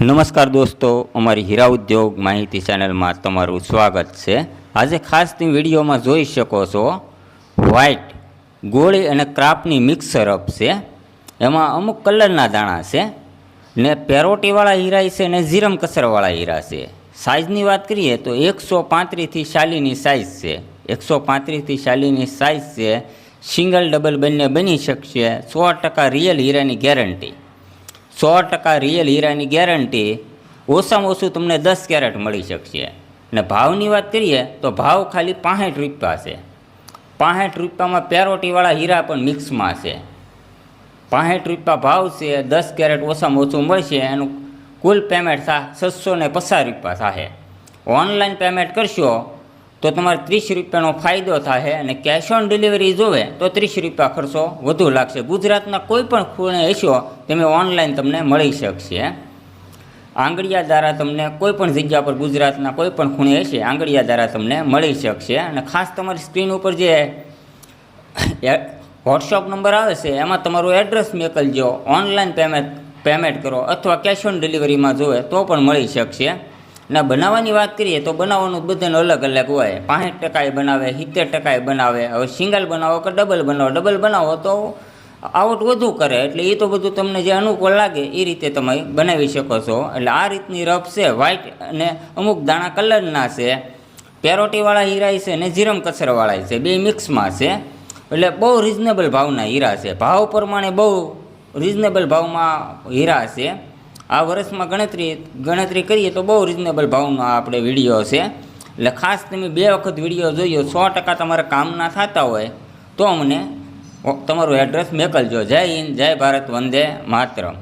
નમસ્કાર દોસ્તો, અમારી હીરા ઉદ્યોગ માહિતી ચેનલમાં તમારું સ્વાગત છે. આજે ખાસ તમે વિડીયોમાં જોઈ શકો છો વ્હાઇટ ગોળી અને ક્રાફ્ટની મિક્સરઅપ છે. એમાં અમુક કલરના દાણા છે ને પેરોટીવાળા હીરા છે ને ઝીરમ કસરવાળા હીરા છે. સાઇઝની વાત કરીએ તો એકસો પાંત્રીસથી શાલીની સાઇઝ છે. એકસો પાંત્રીસથી શાલીની સાઇઝ છે. સિંગલ ડબલ બંને બની શકશે. સો ટકા રિયલ હીરાની ગેરંટી. સો ટકા રિયલ હીરાની ગેરંટી ઓછામાં ઓછું તમને દસ કેરેટ મળી શકશે. ને ભાવની વાત કરીએ તો ભાવ ખાલી પાંસઠ રૂપિયા છે. પાંસઠ રૂપિયામાં પેરોટીવાળા હીરા પણ મિક્સમાં છે. પાંસઠ રૂપિયા ભાવ છે, દસ કેરેટ ઓછામાં ઓછું મળશે, એનું કુલ પેમેન્ટ થા છસો ને પચાસ રૂપિયા થશે ઓનલાઈન પેમેન્ટ કરશો તો તમારે ત્રીસ રૂપિયાનો ફાયદો થાય અને કેશ ઓન ડિલિવરી જોવે તો ત્રીસ રૂપિયા ખર્ચો વધુ લાગશે. ગુજરાતના કોઈ પણ ખૂણે હશો તમે ઓનલાઈન તમને મળી શકશે. આંગળિયા દ્વારા તમને કોઈ પણ જગ્યા પર ગુજરાતના કોઈ પણ ખૂણે હશે આંગળિયા દ્વારા તમને મળી શકશે. અને ખાસ તમારી સ્ક્રીન ઉપર જે વોટ્સઅપ નંબર આવે છે, એમાં તમારું એડ્રેસ મોકલજો. ઓનલાઈન પેમેન્ટ પેમેન્ટ કરો અથવા કેશ ઓન ડિલિવરીમાં જોવે તો પણ મળી શકશે. ના, બનાવવાની વાત કરીએ તો બનાવવાનું બધાને અલગ અલગ હોય. પાંસઠ ટકાએ બનાવે, સિત્તેર ટકાએ બનાવે, હવે સિંગલ બનાવો કે ડબલ બનાવો? ડબલ બનાવો તો આઉટ વધુ કરે. એટલે એ તો બધું તમને જે અનુકૂળ લાગે એ રીતે તમે બનાવી શકો છો. એટલે આ રીતની રફ છે વ્હાઇટ અને અમુક દાણા કલરના છે. પેરોટીવાળા હીરા છે ને જીરમ કચરવાળા છે. બે મિક્સમાં છે. એટલે બહુ રિઝનેબલ ભાવના હીરા છે. ભાવ પ્રમાણે બહુ રિઝનેબલ ભાવમાં હીરા છે. આ વર્ષમાં ગણતરી ગણતરી કરીએ તો બહુ રિઝનેબલ ભાવનો આ આપણે વીડિયો છે. એટલે ખાસ તમે બે વખત વીડિયો જોયો, સો ટકા તમારા કામના થતા હોય તો અમને તમારું એડ્રેસ મોકલજો. જય હિન્દ, જય ભારત, વંદે માતરમ.